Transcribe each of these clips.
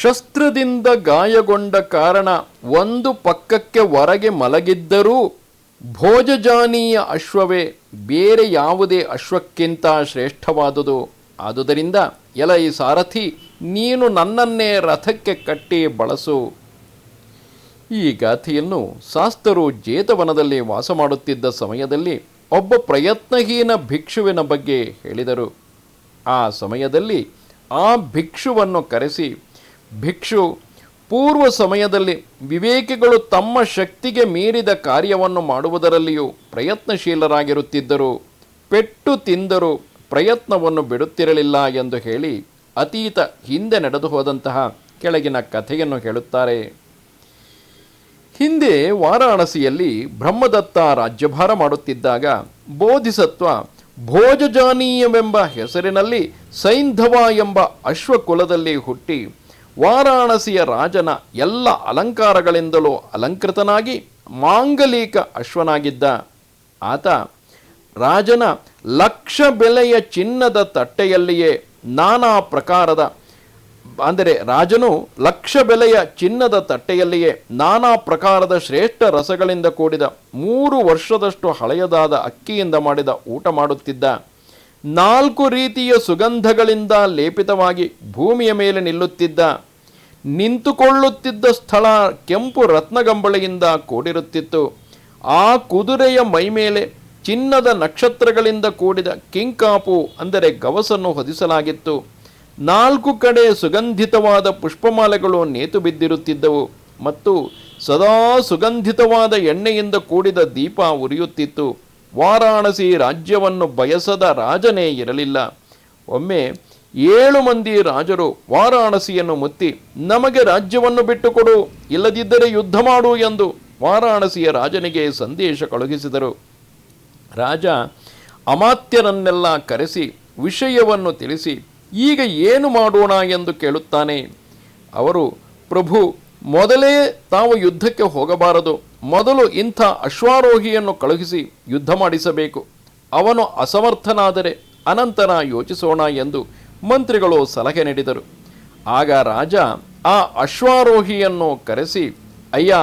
ಶಸ್ತ್ರದಿಂದ ಗಾಯಗೊಂಡ ಕಾರಣ ಒಂದು ಪಕ್ಕಕ್ಕೆ ಹೊರಗೆ ಮಲಗಿದ್ದರೂ ಭೋಜಜಾನೀಯ ಅಶ್ವವೇ ಬೇರೆ ಯಾವುದೇ ಅಶ್ವಕ್ಕಿಂತ ಶ್ರೇಷ್ಠವಾದುದು. ಆದುದರಿಂದ ಎಲ ಈ ಸಾರಥಿ, ನೀನು ನನ್ನನ್ನೇ ರಥಕ್ಕೆ ಕಟ್ಟಿ ಬಳಸು. ಈ ಗಾಥೆಯನ್ನು ಶಾಸ್ತರು ಜೇತವನದಲ್ಲಿ ವಾಸ ಮಾಡುತ್ತಿದ್ದ ಸಮಯದಲ್ಲಿ ಒಬ್ಬ ಪ್ರಯತ್ನಹೀನ ಭಿಕ್ಷುವಿನ ಬಗ್ಗೆ ಹೇಳಿದರು. ಆ ಸಮಯದಲ್ಲಿ ಆ ಭಿಕ್ಷುವನ್ನು ಕರೆಸಿ ಭಿಕ್ಷು ಪೂರ್ವ ಸಮಯದಲ್ಲಿ ವಿವೇಕಿಗಳು ತಮ್ಮ ಶಕ್ತಿಗೆ ಮೀರಿದ ಕಾರ್ಯವನ್ನು ಮಾಡುವುದರಲ್ಲಿಯೂ ಪ್ರಯತ್ನಶೀಲರಾಗಿರುತ್ತಿದ್ದರು. ಪೆಟ್ಟು ತಿಂದರೂ ಪ್ರಯತ್ನವನ್ನು ಬಿಡುತ್ತಿರಲಿಲ್ಲ ಎಂದು ಹೇಳಿ ಅತೀತ ಹಿಂದೆ ನಡೆದು ಹೋದಂತಹ ಕೆಳಗಿನ ಕಥೆಯನ್ನು ಹೇಳುತ್ತಾರೆ. ಹಿಂದೆ ವಾರಾಣಸಿಯಲ್ಲಿ ಬ್ರಹ್ಮದತ್ತ ರಾಜ್ಯಭಾರ ಮಾಡುತ್ತಿದ್ದಾಗ ಬೋಧಿಸತ್ವ ಭೋಜಜಾನೀಯವೆಂಬ ಹೆಸರಿನಲ್ಲಿ ಸೈಂಧವ ಎಂಬ ಅಶ್ವಕುಲದಲ್ಲಿ ಹುಟ್ಟಿ ವಾರಾಣಸಿಯ ರಾಜನ ಎಲ್ಲ ಅಲಂಕಾರಗಳಿಂದಲೂ ಅಲಂಕೃತನಾಗಿ ಮಾಂಗಲಿಕ ಅಶ್ವನಾಗಿದ್ದ ಆತ ರಾಜನ ಲಕ್ಷ ಬೆಲೆಯ ಚಿನ್ನದ ತಟ್ಟೆಯಲ್ಲಿಯೇ ನಾನಾ ಪ್ರಕಾರದ, ಅಂದರೆ ರಾಜನು ಲಕ್ಷ ಬೆಲೆಯ ಚಿನ್ನದ ತಟ್ಟೆಯಲ್ಲಿಯೇ ನಾನಾ ಪ್ರಕಾರದ ಶ್ರೇಷ್ಠ ರಸಗಳಿಂದ ಕೂಡಿದ ಮೂರು ವರ್ಷದಷ್ಟು ಹಳೆಯದಾದ ಅಕ್ಕಿಯಿಂದ ಮಾಡಿದ ಊಟ ಮಾಡುತ್ತಿದ್ದ. ನಾಲ್ಕು ರೀತಿಯ ಸುಗಂಧಗಳಿಂದ ಲೇಪಿತವಾಗಿ ಭೂಮಿಯ ಮೇಲೆ ನಿಲ್ಲುತ್ತಿದ್ದ, ನಿಂತುಕೊಳ್ಳುತ್ತಿದ್ದ ಸ್ಥಳ ಕೆಂಪು ರತ್ನಗಂಬಳಿಯಿಂದ ಕೂಡಿರುತ್ತಿತ್ತು. ಆ ಕುದುರೆಯ ಮೈಮೇಲೆ ಚಿನ್ನದ ನಕ್ಷತ್ರಗಳಿಂದ ಕೂಡಿದ ಕಿಂಕಾಪು, ಅಂದರೆ ಗವಸನ್ನು ಹೊದಿಸಲಾಗಿತ್ತು. ನಾಲ್ಕು ಕಡೆ ಸುಗಂಧಿತವಾದ ಪುಷ್ಪಮಾಲೆಗಳು ನೇತು ಬಿದ್ದಿರುತ್ತಿದ್ದವು ಮತ್ತು ಸದಾ ಸುಗಂಧಿತವಾದ ಎಣ್ಣೆಯಿಂದ ಕೂಡಿದ ದೀಪ ಉರಿಯುತ್ತಿತ್ತು. ವಾರಾಣಸಿ ರಾಜ್ಯವನ್ನು ಬಯಸದ ರಾಜನೇ ಇರಲಿಲ್ಲ. ಒಮ್ಮೆ ಏಳು ಮಂದಿ ರಾಜರು ವಾರಾಣಸಿಯನ್ನು ಮುತ್ತಿ, ನಮಗೆ ರಾಜ್ಯವನ್ನು ಬಿಟ್ಟುಕೊಡು, ಇಲ್ಲದಿದ್ದರೆ ಯುದ್ಧ ಮಾಡು ಎಂದು ವಾರಾಣಸಿಯ ರಾಜನಿಗೆ ಸಂದೇಶ ಕಳುಹಿಸಿದರು. ರಾಜ ಅಮಾತ್ಯರನ್ನೆಲ್ಲ ಕರೆಸಿ, ವಿಷಯವನ್ನು ತಿಳಿಸಿ, ಈಗ ಏನು ಮಾಡೋಣ ಎಂದು ಕೇಳುತ್ತಾನೆ. ಅವರು, ಪ್ರಭು, ಮೊದಲೇ ತಾವು ಯುದ್ಧಕ್ಕೆ ಹೋಗಬಾರದು. ಮೊದಲು ಇಂಥ ಅಶ್ವಾರೋಹಿಯನ್ನು ಕಳುಹಿಸಿ ಯುದ್ಧ ಮಾಡಿಸಬೇಕು. ಅವನು ಅಸಮರ್ಥನಾದರೆ ಅನಂತರ ಯೋಚಿಸೋಣ ಎಂದು ಮಂತ್ರಿಗಳು ಸಲಹೆ ನೀಡಿದರು. ಆಗ ರಾಜ ಆ ಅಶ್ವಾರೋಹಿಯನ್ನು ಕರೆಸಿ, ಅಯ್ಯ,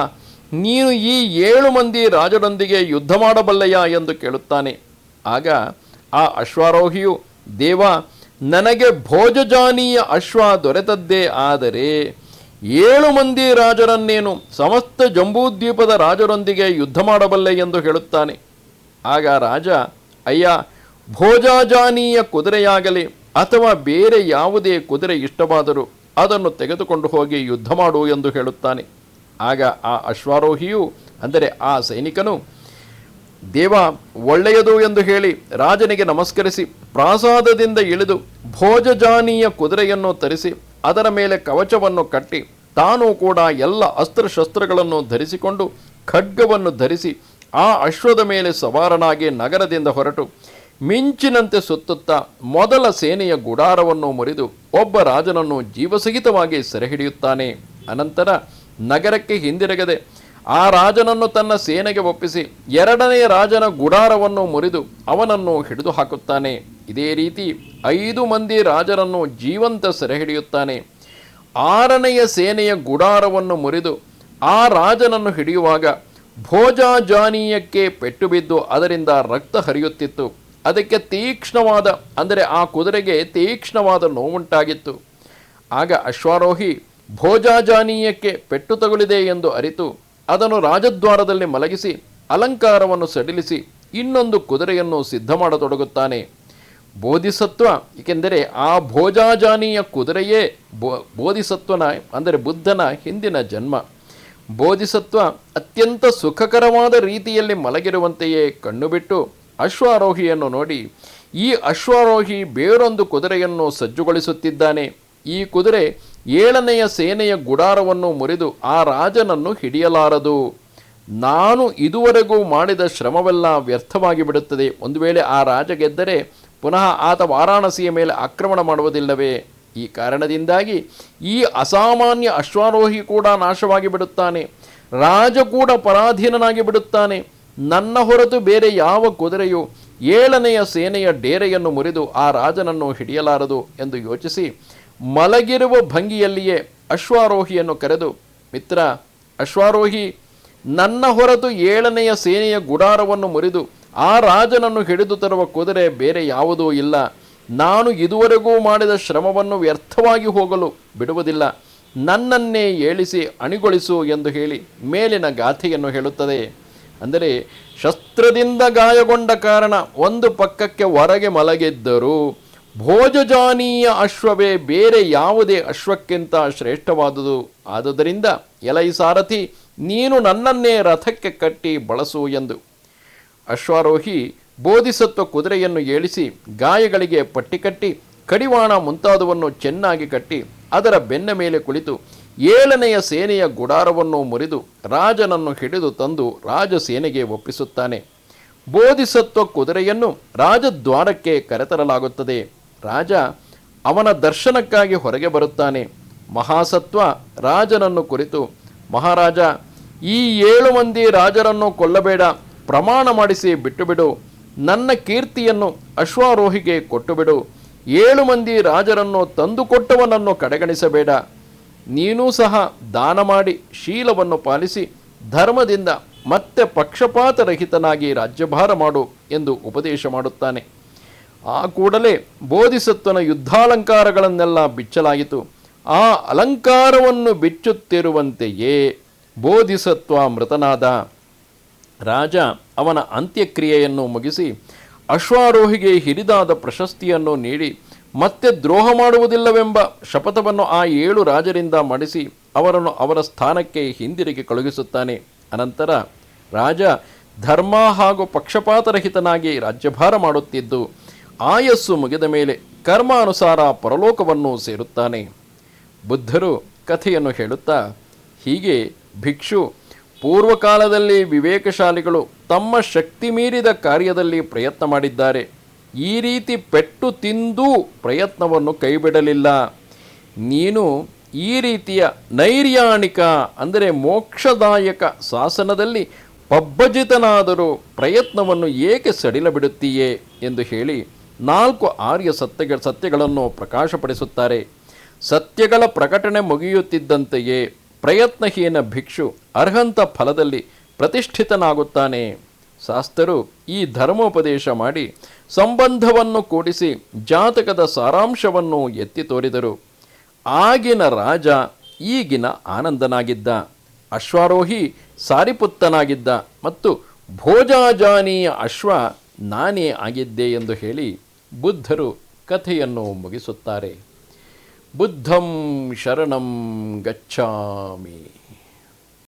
ನೀನು ಈ ಏಳು ಮಂದಿ ರಾಜರೊಂದಿಗೆ ಯುದ್ಧ ಮಾಡಬಲ್ಲೆಯಾ? ಎಂದು ಕೇಳುತ್ತಾನೆ. ಆಗ ಆ ಅಶ್ವಾರೋಹಿಯು, ದೇವ, ನನಗೆ ಭೋಜಜಾನೀಯ ಅಶ್ವ ದೊರೆತದ್ದೇ, ಆದರೆ ಏಳು ಮಂದಿ ರಾಜರನ್ನೇನು ಸಮಸ್ತ ಜಂಬೂದ್ವೀಪದ ರಾಜರೊಂದಿಗೆ ಯುದ್ಧ ಮಾಡಬಲ್ಲೆ ಎಂದು ಹೇಳುತ್ತಾನೆ. ಆಗ ರಾಜ, ಅಯ್ಯ, ಭೋಜಾಜಾನೀಯ ಕುದುರೆಯಾಗಲಿ ಅಥವಾ ಬೇರೆ ಯಾವುದೇ ಕುದುರೆ ಇಷ್ಟವಾದರೂ ಅದನ್ನು ತೆಗೆದುಕೊಂಡು ಹೋಗಿ ಯುದ್ಧ ಮಾಡು ಎಂದು ಹೇಳುತ್ತಾನೆ. ಆಗ ಆ ಅಶ್ವಾರೋಹಿಯು, ಅಂದರೆ ಆ ಸೈನಿಕನು, ದೇವ, ಒಳ್ಳೆಯದು ಎಂದು ಹೇಳಿ ರಾಜನಿಗೆ ನಮಸ್ಕರಿಸಿ, ಪ್ರಾಸಾದದಿಂದ ಇಳಿದು ಭೋಜಜಾನೀಯ ಕುದುರೆಯನ್ನು ತರಿಸಿ ಅದರ ಮೇಲೆ ಕವಚವನ್ನು ಕಟ್ಟಿ ತಾನೂ ಕೂಡ ಎಲ್ಲ ಅಸ್ತ್ರಶಸ್ತ್ರಗಳನ್ನು ಧರಿಸಿಕೊಂಡು ಖಡ್ಗವನ್ನು ಧರಿಸಿ ಆ ಅಶ್ವದ ಮೇಲೆ ಸವಾರನಾಗಿ ನಗರದಿಂದ ಹೊರಟು ಮಿಂಚಿನಂತೆ ಸುತ್ತುತ್ತಾ ಮೊದಲ ಸೇನೆಯ ಗುಡಾರವನ್ನು ಮುರಿದು ಒಬ್ಬ ರಾಜನನ್ನು ಜೀವಸಹಿತವಾಗಿ ಸೆರೆಹಿಡಿಯುತ್ತಾನೆ. ಅನಂತರ ನಗರಕ್ಕೆ ಹಿಂದಿರುಗದೆ ಆ ರಾಜನನ್ನು ತನ್ನ ಸೇನೆಗೆ ಒಪ್ಪಿಸಿ ಎರಡನೆಯ ರಾಜನ ಗುಡಾರವನ್ನು ಮುರಿದು ಅವನನ್ನು ಹಿಡಿದು ಹಾಕುತ್ತಾನೆ ಇದೇ ರೀತಿ ಐದು ಮಂದಿ ರಾಜರನ್ನು ಜೀವಂತ ಸೆರೆಹಿಡಿಯುತ್ತಾನೆ. ಆರನೆಯ ಸೇನೆಯ ಗುಡಾರವನ್ನು ಮುರಿದು ಆ ರಾಜನನ್ನು ಹಿಡಿಯುವಾಗ ಭೋಜಾಜಾನೀಯಕ್ಕೆ ಪೆಟ್ಟು ಬಿದ್ದು ಅದರಿಂದ ರಕ್ತ ಹರಿಯುತ್ತಿತ್ತು. ಅದಕ್ಕೆ ತೀಕ್ಷ್ಣವಾದ, ಅಂದರೆ ಆ ಕುದುರೆಗೆ ತೀಕ್ಷ್ಣವಾದ ನೋವುಂಟಾಗಿತ್ತು. ಆಗ ಅಶ್ವಾರೋಹಿ ಭೋಜಾಜಾನೀಯಕ್ಕೆ ಪೆಟ್ಟು ತಗುಲಿದೆ ಎಂದು ಅರಿತು, ಅದನ್ನು ರಾಜದ್ವಾರದಲ್ಲಿ ಮಲಗಿಸಿ ಅಲಂಕಾರವನ್ನು ಸಡಿಲಿಸಿ ಇನ್ನೊಂದು ಕುದುರೆಯನ್ನು ಸಿದ್ಧ ಮಾಡತೊಡಗುತ್ತಾನೆ ಬೋಧಿಸತ್ವ, ಏಕೆಂದರೆ ಆ ಭೋಜಾಜಾನಿಯ ಕುದುರೆಯೇ ಬೋ, ಬೋಧಿಸತ್ವನ, ಅಂದರೆ ಬುದ್ಧನ ಹಿಂದಿನ ಜನ್ಮ. ಬೋಧಿಸತ್ವ ಅತ್ಯಂತ ಸುಖಕರವಾದ ರೀತಿಯಲ್ಲಿ ಮಲಗಿರುವಂತೆಯೇ ಕಣ್ಣು ಬಿಟ್ಟು ಅಶ್ವಾರೋಹಿಯನ್ನು ನೋಡಿ, ಈ ಅಶ್ವಾರೋಹಿ ಬೇರೊಂದು ಕುದುರೆಯನ್ನು ಸಜ್ಜುಗೊಳಿಸುತ್ತಿದ್ದಾನೆ. ಈ ಕುದುರೆ ಏಳನೆಯ ಸೇನೆಯ ಗುಡಾರವನ್ನು ಮುರಿದು ಆ ರಾಜನನ್ನು ಹಿಡಿಯಲಾರದು. ನಾನು ಇದುವರೆಗೂ ಮಾಡಿದ ಶ್ರಮವೆಲ್ಲ ವ್ಯರ್ಥವಾಗಿ ಬಿಡುತ್ತದೆ ಒಂದು ವೇಳೆ ಆ ರಾಜ ಗೆದ್ದರೆ ಪುನಃ ಆತ ವಾರಾಣಸಿಯ ಮೇಲೆ ಆಕ್ರಮಣ ಮಾಡುವುದಿಲ್ಲವೇ? ಈ ಕಾರಣದಿಂದಾಗಿ ಈ ಅಸಾಮಾನ್ಯ ಅಶ್ವಾರೋಹಿ ಕೂಡ ನಾಶವಾಗಿ ಬಿಡುತ್ತಾನೆ. ರಾಜ ಕೂಡ ಪರಾಧೀನನಾಗಿ ಬಿಡುತ್ತಾನೆ. ನನ್ನ ಹೊರತು ಬೇರೆ ಯಾವ ಕುದುರೆಯು ಏಳನೆಯ ಸೇನೆಯ ಡೇರೆಯನ್ನು ಮುರಿದು ಆ ರಾಜನನ್ನು ಹಿಡಿಯಲಾರದು ಎಂದು ಯೋಚಿಸಿ ಮಲಗಿರುವ ಭಂಗಿಯಲ್ಲಿಯೇ ಅಶ್ವಾರೋಹಿಯನ್ನು ಕರೆದು, ಮಿತ್ರ, ಅಶ್ವಾರೋಹಿ, ನನ್ನ ಹೊರತು ಏಳನೆಯ ಸೇನೆಯ ಗುಡಾರವನ್ನು ಮುರಿದು ಆ ರಾಜನನ್ನು ಹಿಡಿದು ತರುವ ಕುದುರೆ ಬೇರೆ ಯಾವುದೂ ಇಲ್ಲ. ನಾನು ಇದುವರೆಗೂ ಮಾಡಿದ ಶ್ರಮವನ್ನು ವ್ಯರ್ಥವಾಗಿ ಹೋಗಲು ಬಿಡುವುದಿಲ್ಲ. ನನ್ನನ್ನೇ ಏಳಿಸಿ ಅಣಿಗೊಳಿಸು ಎಂದು ಹೇಳಿ ಮೇಲಿನ ಗಾಥೆಯನ್ನು ಹೇಳುತ್ತದೆ. ಅಂದರೆ ಶಸ್ತ್ರದಿಂದ ಗಾಯಗೊಂಡ ಕಾರಣ ಒಂದು ಪಕ್ಕಕ್ಕೆ ಹೊರಗೆ ಮಲಗಿದ್ದರೂ ಭೋಜಜಾನೀಯ ಅಶ್ವವೇ ಬೇರೆ ಯಾವುದೇ ಅಶ್ವಕ್ಕಿಂತ ಶ್ರೇಷ್ಠವಾದುದು. ಆದುದರಿಂದ ಎಲೈ ಸಾರಥಿ, ನೀನು ನನ್ನನ್ನೇ ರಥಕ್ಕೆ ಕಟ್ಟಿ ಬಳಸು ಎಂದು ಅಶ್ವಾರೋಹಿ ಬೋಧಿಸತ್ವ ಕುದುರೆಯನ್ನು ಏಳಿಸಿ ಗಾಯಗಳಿಗೆ ಪಟ್ಟಿ ಕಟ್ಟಿ ಕಡಿವಾಣ ಮುಂತಾದವನ್ನು ಚೆನ್ನಾಗಿ ಕಟ್ಟಿ ಅದರ ಬೆನ್ನ ಮೇಲೆ ಕುಳಿತು ಏಳನೆಯ ಸೇನೆಯ ಗುಡಾರವನ್ನು ಮುರಿದು ರಾಜನನ್ನು ಹಿಡಿದು ತಂದು ರಾಜಸೇನೆಗೆ ಒಪ್ಪಿಸುತ್ತಾನೆ. ಬೋಧಿಸತ್ವ ಕುದುರೆಯನ್ನು ರಾಜದ್ವಾರಕ್ಕೆ ಕರೆತರಲಾಗುತ್ತದೆ. ರಾಜ ಅವನ ದರ್ಶನಕ್ಕಾಗಿ ಹೊರಗೆ ಬರುತ್ತಾನೆ. ಮಹಾಸತ್ವ ರಾಜನನ್ನು ಕುರಿತು, ಮಹಾರಾಜ, ಈ ಏಳು ಮಂದಿ ರಾಜರನ್ನು ಕೊಲ್ಲಬೇಡ. ಪ್ರಮಾಣ ಮಾಡಿಸಿ ಬಿಟ್ಟುಬಿಡು. ನನ್ನ ಕೀರ್ತಿಯನ್ನು ಅಶ್ವಾರೋಹಿಗೆ ಕೊಟ್ಟುಬಿಡು. ಏಳು ಮಂದಿ ರಾಜರನ್ನು ತಂದುಕೊಟ್ಟವನನ್ನು ಕಡೆಗಣಿಸಬೇಡ. ನೀನೂ ಸಹ ದಾನ ಮಾಡಿ ಶೀಲವನ್ನು ಪಾಲಿಸಿ ಧರ್ಮದಿಂದ ಮತ್ತೆ ಪಕ್ಷಪಾತರಹಿತನಾಗಿ ರಾಜ್ಯಭಾರ ಮಾಡು ಎಂದು ಉಪದೇಶ ಮಾಡುತ್ತಾನೆ. ಆ ಕೂಡಲೇ ಬೋಧಿಸತ್ವನ ಯುದ್ಧಾಲಂಕಾರಗಳನ್ನೆಲ್ಲ ಬಿಚ್ಚಲಾಯಿತು. ಆ ಅಲಂಕಾರವನ್ನು ಬಿಚ್ಚುತ್ತಿರುವಂತೆಯೇ ಬೋಧಿಸತ್ವ ಮೃತನಾದ ರಾಜ ಅವನ ಅಂತ್ಯಕ್ರಿಯೆಯನ್ನು ಮುಗಿಸಿ ಅಶ್ವಾರೋಹಿಗೆ ಹಿರಿದಾದ ಪ್ರಶಸ್ತಿಯನ್ನು ನೀಡಿ ಮತ್ತೆ ದ್ರೋಹ ಮಾಡುವುದಿಲ್ಲವೆಂಬ ಶಪಥವನ್ನು ಆ ಏಳು ರಾಜರಿಂದ ಮಾಡಿಸಿ ಅವರನ್ನು ಅವರ ಸ್ಥಾನಕ್ಕೆ ಹಿಂದಿರುಗಿ ಕಳುಹಿಸುತ್ತಾನೆ. ಅನಂತರ ರಾಜ ಧರ್ಮ ಹಾಗೂ ಪಕ್ಷಪಾತರಹಿತನಾಗಿ ರಾಜ್ಯಭಾರ ಮಾಡುತ್ತಿದ್ದು ಆಯಸ್ಸು ಮುಗಿದ ಮೇಲೆ ಕರ್ಮಾನುಸಾರ ಪರಲೋಕವನ್ನು ಸೇರುತ್ತಾನೆ. ಬುದ್ಧರು ಕಥೆಯನ್ನು ಹೇಳುತ್ತಾ, ಹೀಗೆ, ಭಿಕ್ಷು ಪೂರ್ವಕಾಲದಲ್ಲಿ ವಿವೇಕಶಾಲಿಗಳು ತಮ್ಮ ಶಕ್ತಿ ಮೀರಿದ ಕಾರ್ಯದಲ್ಲಿ ಪ್ರಯತ್ನ ಮಾಡಿದ್ದಾರೆ. ಈ ರೀತಿ ಪೆಟ್ಟು ತಿಂದೂ ಪ್ರಯತ್ನವನ್ನು ಕೈಬಿಡಲಿಲ್ಲ. ನೀನು ಈ ರೀತಿಯ ನೈರ್ಯಾಣಿಕ, ಅಂದರೆ ಮೋಕ್ಷದಾಯಕ ಶಾಸನದಲ್ಲಿ ಪಬ್ಬಜಿತನಾದರೂ ಪ್ರಯತ್ನವನ್ನು ಏಕೆ ಸಡಿಲ ಬಿಡುತ್ತೀಯೇ ಎಂದು ಹೇಳಿ ನಾಲ್ಕು ಆರ್ಯ ಸತ್ಯಗಳ ಸತ್ಯಗಳನ್ನು ಪ್ರಕಾಶಪಡಿಸುತ್ತಾರೆ. ಸತ್ಯಗಳ ಪ್ರಕಟಣೆ ಮುಗಿಯುತ್ತಿದ್ದಂತೆಯೇ ಪ್ರಯತ್ನಹೀನ ಭಿಕ್ಷು ಅರ್ಹಂತ ಫಲದಲ್ಲಿ ಪ್ರತಿಷ್ಠಿತನಾಗುತ್ತಾನೆ. ಶಾಸ್ತರು ಈ ಧರ್ಮೋಪದೇಶ ಮಾಡಿ ಸಂಬಂಧವನ್ನು ಕೂಡಿಸಿ ಜಾತಕದ ಸಾರಾಂಶವನ್ನು ಎತ್ತಿ ತೋರಿದರು. ಆಗಿನ ರಾಜ ಈಗಿನ ಆನಂದನಾಗಿದ್ದ, ಅಶ್ವಾರೋಹಿ ಸಾರಿಪುತ್ತನಾಗಿದ್ದ ಮತ್ತು ಭೋಜಾಜಾನಿಯ ಅಶ್ವ ನಾನೇ ಆಗಿದ್ದೆ ಎಂದು ಹೇಳಿ ಬುದ್ಧರು ಕಥೆಯನ್ನು ಮುಗಿಸುತ್ತಾರೆ. बुद्धं शरणं गच्छामि